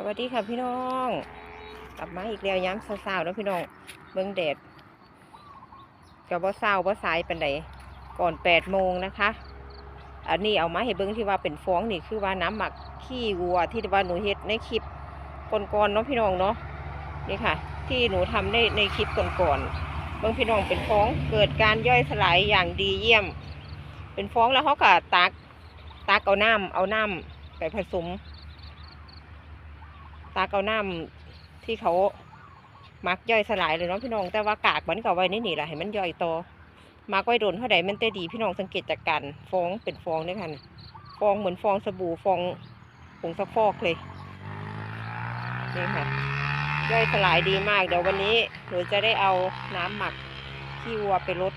สวัสดีค่ะพี่น้อง กลับมาอีกแล้วย้ำเศร้าๆแล้วพี่น้อง เบิ่งแดดกับว่าเศร้าว่าสายเปันใดก่อนแปดโมงนะคะ อันนี้เอามาให้เบิ่งที่ว่าเป็นฟองนี่คือว่าน้ำหมักขี้วัวที่ว่าหนูเฮ็ดในคลิปก่อนๆเนาะพี่น้องเนาะ นี่ค่ะ ที่หนูทำในในคลิปก่อนๆ เบิ่งพี่น้องเป็นฟองเกิดการย่อยสลายอย่างดีเยี่ยม เป็นฟองแล้วเขาก็ตักตักเอาน้ำเอาน้ำไปผสม ตาเกาน้ำที่เขามักย่อยสลายเลยเนาะพี่น้อง แต่ว่ากากมันก็ไว้นี่นี่แหละให้มันย่อยโตมักไว้โดนเท่าใดมันแต่ดีพี่น้องสังเกตจากกันฟองเป็นฟองด้วยกันฟองเหมือนฟองสบู่ฟองผงซักฟอกเลยนี่ค่ะย่อยสลายดีมาก เดี๋ยววันนี้หนูจะได้เอาน้ำหมักขี้วัวไปลด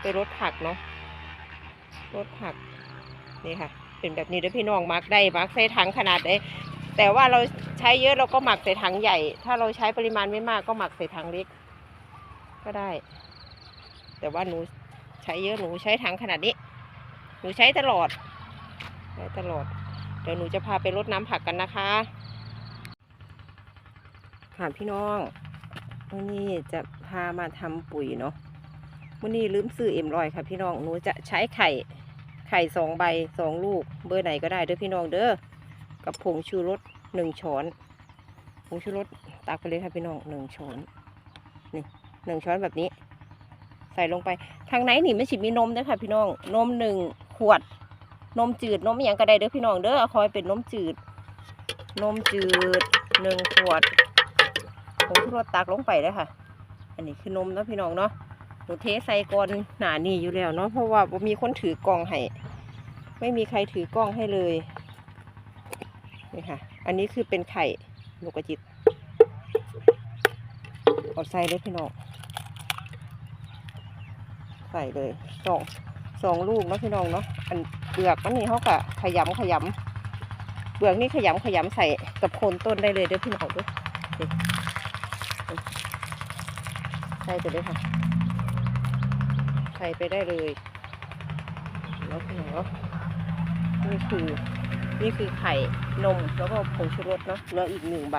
ไปลดผักเนาะลดผักนี่ค่ะ เป็นแบบนี้ด้วยพี่น้องมักได้มักใส่ถังขนาดไหน แต่ว่าเราใช้เยอะเราก็หมักใส่ถังใหญ่ ถ้าเราใช้ปริมาณไม่มากก็หมักใส่ถังเล็ก ก็ได้ แต่ว่าหนูใช้เยอะหนูใช้ถังขนาดนี้ หนูใช้ตลอดใช้ตลอด เดี๋ยวหนูจะพาไปรดน้ำผักกันนะคะค่ะพี่น้องวันนี้จะพามาทำปุ๋ยเนาะวันนี้ลืมซื้อเอ็มรอยค่ะพี่น้องหนูจะใช้ไข่ไข่สองใบสองลูก เบอร์ไหนก็ได้เด้อพี่น้องเด้อ กับผงชูรสหนึ่งช้อนผงชูรสตักไปเลยค่ะพี่น้องหนึ่งช้อนนี่หนึ่งช้อนแบบนี้ ใส่ลงไปทางไหนนี่ไม่ฉิมีนมด้อค่ะพี่น้องนมหนึ่งขวด นมจืดนมอย่างก็ไดเด้อพี่น้องเด้อคอยเป็นนมจืด นมจืดหนึ่งขวดผงชูรสตักลงไปเลยค่ะ อันนี้คือนมนะพี่น้องเนาะหนูเทใส่ก่อนหนานี่อยู่แล้วเนาะเพราะว่ามีคนถือกล้องให้ไม่มีใครถือกล้องให้เลย นี่ค่ะ อันนี้คือเป็นไข่นกกระจิตเอาใส่เลยพี่น้องใส่เลยสองสองลูกเนาะพี่น้องเนาะอันเปลือกมันนี่เขากะขยำขยำเปลือกนี่ขยำขยำใส่กับโคนต้นได้เลยเด้อพี่น้องด้วยใส่ไปเลยค่ะใส่ไปได้เลยแล้วพี่น้องเนาะนี่คือ นี่คือไข่นมแล้วก็ผงชูรสเนาะแล้วอีกหนึ่งใบ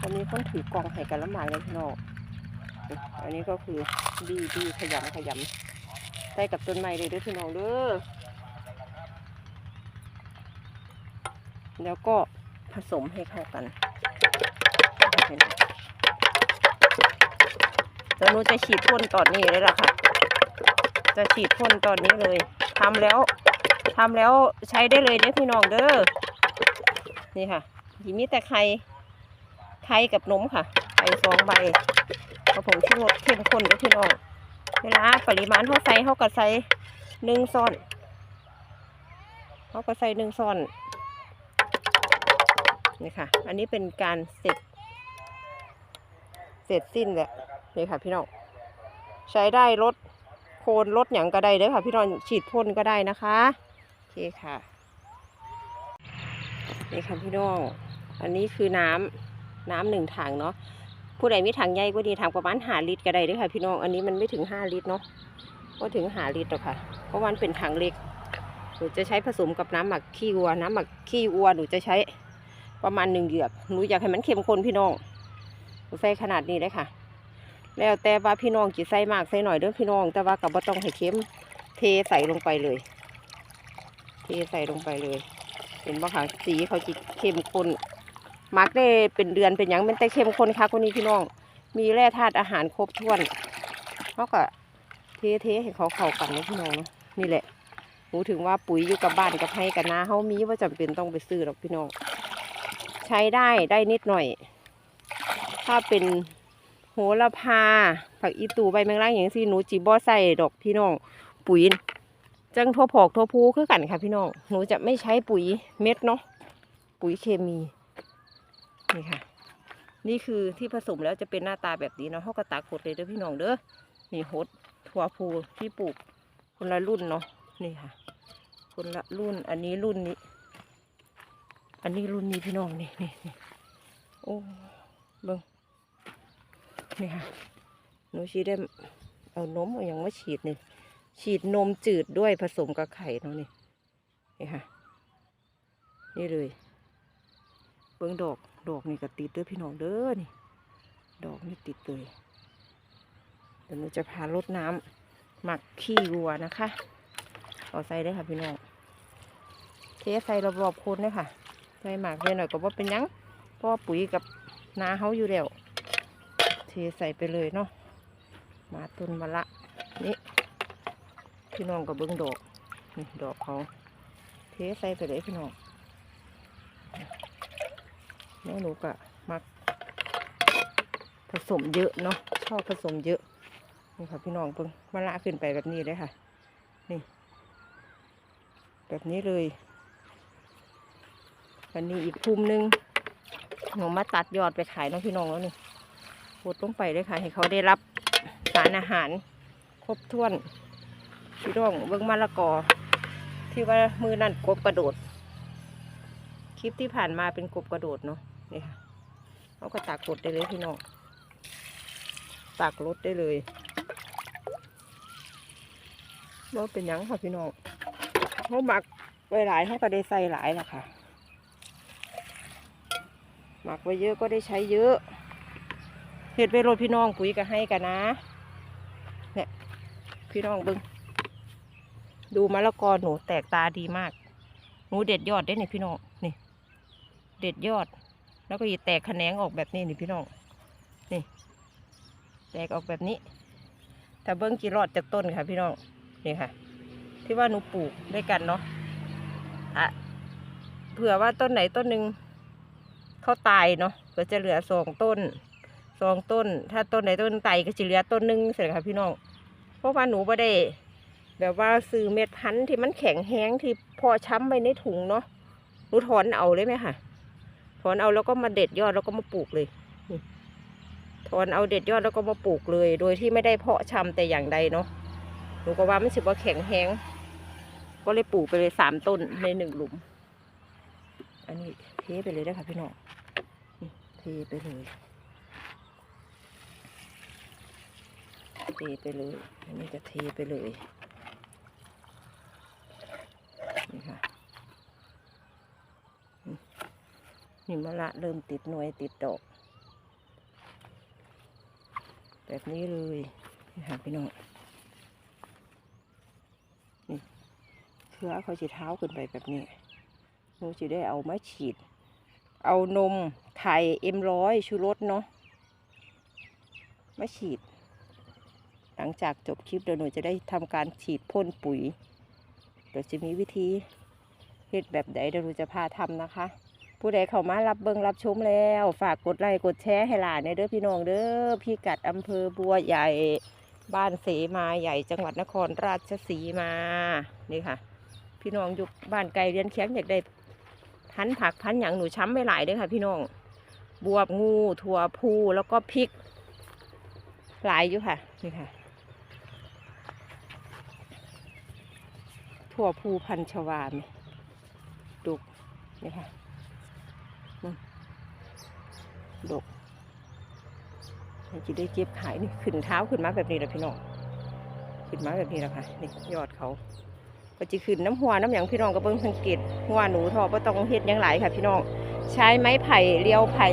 ตอนนี้คนถือกองไข่กันละหมากเลยพี่น้องอันนี้ก็คือดีดีขยำขยำใส่กับต้นไม้เลยด้วยพี่น้องเด้อแล้วก็ผสมให้เข้ากันแล้วนูจะฉีดพ่นตอนนี้เลยล่ะค่ะ จะฉีดพ่นตอนนี้เลยทำแล้วทำแล้วใช้ได้เลยเด้อพี่น้องเด้อนี่ค่ะยีมีแต่ไข่ไข่กับนมค่ะไข่สองใบกระผงชูรสเข้มข้นเด้อพี่น้องเวลาปริมาณเขาใส่เขาก็ใส่หนึ่งซ่อนเขาก็ใส่หนึ่งซ่อนนี่ค่ะ อันนี้เป็นการเสร็จ เสร็จสิ้นแหละนี่ค่ะพี่น้อง ใช้ได้ลด โคนลดหยังก็ได้เด้อค่ะ พี่น้องฉีดพ่นก็ได้นะคะโอเคค่ะนี่ค่ะพี่น้อง อันนี้คือน้ำน้ำหนึ่งถังเนาะผู้ใดมีถังใหญ่ก็ดีถังประมาณหาลิตรก็ได้เด้อค่ะ พี่น้องอันนี้มันไม่ถึงห้าลิตรเนาะก็ถึงหาลิตรหรอกค่ะ เพราะมันเป็นถังเล็กหนูจะใช้ผสมกับน้ำหมักขี้วัว น้ำหมักขี้วัวหนูจะใช้ประมาณหนึ่งเหยือกหนูอยากให้มันเข้มข้นพี่น้องหนูใส่ขนาดนี้เลยค่ะ แล้วแต่ว่าพี่น้องจีใส่มากใส่หน่อยเด้อพี่น้อง แต่ว่ากับบ่ต้องให้เข้มเทใส่ลงไปเลย เทใส่ลงไปเลย เห็นบ่ค่ะสีเขาจีเข้มข้นมักได้เป็นเดือนเป็นยังมันแต่เข้มข้นค่ะคนนี้พี่น้อง มีแร่ธาตุอาหารครบถ้วนเขาก็เทเทให้เขาเข้ากันนะพี่น้องนี่แหละหนูถึงว่าปุ๋ยอยู่กับบ้านกับให้กับนาเขามีว่าจำเป็นต้องไปซื้อหรอกพี่น้อง ใช้ได้ได้นิดหน่อย ถ้าเป็น โหระพา ผักอีตูใบแมงลักอย่างที่หนูจีบอใส่ดอกพี่น้อง ปุ๋ยจังทั่วผอกทั่วพูคือกันค่ะพี่น้อง หนูจะไม่ใช้ปุ๋ยเม็ดเนาะ ปุ๋ยเคมี นี่ค่ะ นี่คือที่ผสมแล้วจะเป็นหน้าตาแบบนี้เนาะเขาก็ตากหดเลยเด้อพี่น้องเด้อ นี่หดถั่วพูที่ปลูกคนละรุ่นเนาะ นี่ค่ะ คนละรุ่น อันนี้รุ่นนี้ อันนี้รุ่นนี้พี่น้องนี่นี่นี่โอ้เบิ้ง นี่ค่ะหนูชีได้เอานมเอาอย่างมาฉีดนี่ฉีดนมจืดด้วยผสมกับไข่เนาะนี่นี่ค่ะ นี่เลย เบิ้งดอกดอกนี่ก็ติดเด้อพี่น้องเด้อนี่ ดอกนี่ติดเลยเดี๋ยวหนูจะพารดน้ำหมักขี้วัวนะคะเอาใส่ได้ค่ะพี่น้องเทใส่รอบๆคนเลยค่ะใส่หมักเลยหน่อยก็ว่าเป็นยังเพราะว่าปุ๋ยกับนาเขาอยู่แล้ว ใส่ไปเลยเนาะมาต้นมะละนี่พี่น้องกับเบิ้งดอกนี่ดอกเขาเทใส่ไปเลยพี่น้องแล้วหนูก็มักผสมเยอะเนาะชอบผสมเยอะนี่ค่ะพี่น้องเพิ่งมะละขึ้นไปแบบนี้เลยค่ะ นี่ แบบนี้เลยวันนี้อีกภูมิหนึงหนูมาตัดยอดไปขายเน้องพี่น้องแล้วนี่ บดลงไปเลยค่ะ ให้เขาได้รับสารอาหารครบถ้วนพี่น้องเบิ้งมะละกอ ที่ว่ามือนั่นกบกระโดด คลิปที่ผ่านมาเป็นกบกระโดดเนาะนี่ค่ะเขาก็ตักกดได้เลยพี่น้องตักรถได้เลยว่าเป็นยังค่ะพี่น้องเขาหมักไว้หลายเขาก็ได้ใส่หลายล่ะค่ะ หมักไว้เยอะก็ได้ใช้เยอะ เห็ดไว้รถพี่น้องปุ๋ยก็ให้กันนะ เนี่ย พี่น้องเบึง ดูมะละกอหนูแตกตาดีมาก หนูเด็ดยอดได้เนี่ยพี่น้อง นี่ เด็ดยอด แล้วก็อีแตกแขนงออกแบบนี้นี่พี่น้อง นี่ แตกออกแบบนี้ แต่เบิ้งกี่รอดจากต้นค่ะ พี่น้อง นี่ค่ะ ที่ว่าหนูปลูกด้วยกันเนาะอะเผื่อว่าต้นไหนต้นหนึ่งเขาตายเนาะก็จะเหลือสองต้น สองต้น ถ้าต้นไหนต้นไตายก็จะเหลือต้นหนึ่งเสร็จค่ะพี่น้อง เพราะว่าหนูไม่ได้ แบบว่าซื้อเม็ดพันธุ์ที่มันแข็งแห้งที่พอช้ำไปในถุงเนาะหนูถอนเอาเลยไหมค่ะถอนเอาแล้วก็มาเด็ดยอดแล้วก็มาปลูกเลยถอนเอาเด็ดยอดแล้วก็มาปลูกเลย โดยที่ไม่ได้เพาะชำแต่อย่างใดเนาะหนูก็ว่ามันสิว่าแข็งแห้งก็เลยปลูกไปเลยสามต้นในหนึ่งหลุม อันนี้เทไปเลยนะคะพี่น้องเทไปเลย ไปเลย อันนี้ก็เทไปเลย นี่ค่ะ นี่มะละเริ่มติดหน่วยติดดอก แบบนี้เลย นี่ค่ะพี่น้อง นี่เครือเขาจะเท้าขึ้นไปแบบนี้หนูจะได้เอามาฉีด เอานมไข่เอ็มร้อยชูรสเนาะมาฉีด หลังจากจบคลิปเดี๋ยวหนูจะได้ทำการฉีดพ่นปุ๋ย เดี๋ยวจะมีวิธีเฮ็ดแบบใดเดี๋ยวหนูจะพาทำนะคะ ผู้ใดเข้ามารับเบิงรับชมแล้ว ฝากกดไลค์กดแชร์ให้หลานในเด้อพี่น้องเด้อพี่กัดอำเภอบัวใหญ่บ้านเสมาใหญ่จังหวัดนครราชสีมานี่ค่ะ พี่น้องอยู่บ้านไกลเรียนเคียงอยากได้พันผักพันธุ์หยังหนูช้ำไม่หลายเด้อค่ะ พี่น้องบวบงูถั่วพูแล้วก็พริกหลายอยู่ค่ะ นี่ค่ะ ถั่วพูพันชวาไหมดุกนี่ค่ะดกจะได้เก็บขายนี่ขึ้นเท้าขึ้นมาแบบนี้แหละพี่น้องขึ้นมาแบบนี้แหละค่ะนี่ยอดเขาก็จะขึ้นน้ำหัวน้ำหยางพี่น้องก็เบิ่งสังเกตหัวหนูทอบ่ต้องเฮ็ดยังหลายค่ะ พี่น้องใช้ไม้ไผ่เรียวไผ่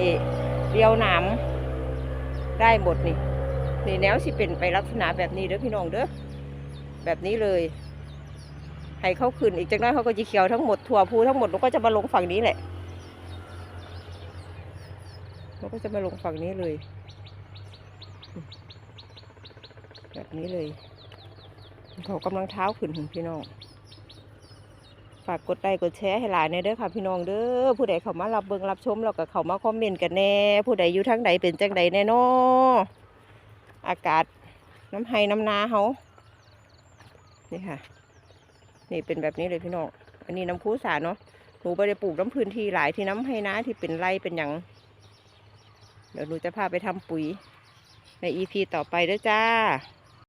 เรียวหนามได้หมดนี่นี่แนวสิเป็นไปลักษณะแบบนี้เด้อพี่น้องเด้อแบบนี้เลย ให้เขาขึ้นอีกจักหน้อยเขาก็จะเขียวทั้งหมดถั่วพูทั้งหมดมันก็จะมาลงฝั่งนี้แหละมันก็จะมาลงฝั่งนี้เลย แบบนี้เลยเขากำลังเท้าขึ้นถึงพี่น้องฝากกดไลค์กดแชร์ให้หลานในเด้อค่ะพี่น้องเด้อผู้ใดเขามารับเบิงรับชมแล้วก็เขามาคอมเมนต์กันแน่ ผู้ใดอยู่ทางใดเป็นจังใดแน่นออากาศน้ำไห้น้ำนาเขานี่ค่ะ นี่เป็นแบบนี้เลยพี่น้อง อันนี้น้ำคูสาเนาะ หนูไปได้ปลูกน้ำพื้นที่หลายที่น้ำให้นะที่เป็นไรเป็นอย่าง เดี๋ยวหนูจะพาไปทำปุ๋ยในอีพีต่อไปด้อจ้า